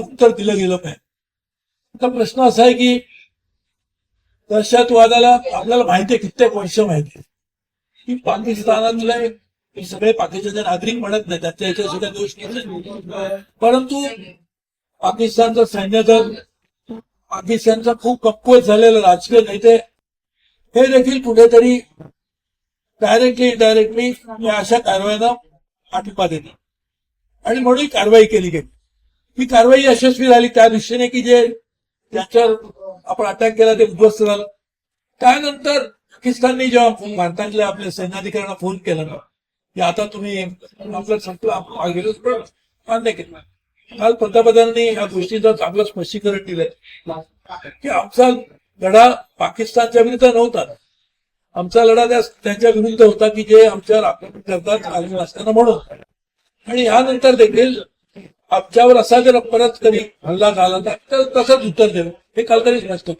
उत्तर दिलं गेलं पाहिजे. आता प्रश्न असा आहे की दहशतवादाला आपल्याला माहिती आहे कित्येक वर्ष माहिती आहे. की पाकिस्तानातले हे सगळे पाकिस्तानचे नागरिक म्हणत नाही त्याच्या याच्या सुद्धा दोष नाही. परंतु पाकिस्तानचं सैन्य दल पाकिस्तानचा खूप कमकुवत झालेलं राजकीय नेते हे देखील कुठेतरी डायरेक्टली इनडायरेक्टली या अशा कारवायांना पाठिंबा देतात आणि म्हणून कारवाई केली गेली. ही कारवाई यशस्वी झाली त्या दृष्टीने की जे त्याच्यावर आपण अटॅक केला ते उद्ध्वस्त झालं. त्यानंतर पाकिस्तानने जेव्हा भारतातल्या आपल्या सैन्याधिकाऱ्यांना फोन केला ना की आता तुम्ही आपलं संपलं आपण मान्य केलं. काल पंतप्रधानांनी या गोष्टीचं चांगलं स्पष्टीकरण दिलंय. की आमचा लढा पाकिस्तानच्या विरुद्ध नव्हता. आमचा लढा त्या त्यांच्या विरुद्ध होता की जे आमच्यावर आक्रमण करतात आलेलं असताना म्हणून. आणि यानंतर देखील आमच्यावर असा जर परत कधी हल्ला झाला तर तसंच उत्तर देणं. हे काल तरी असतं.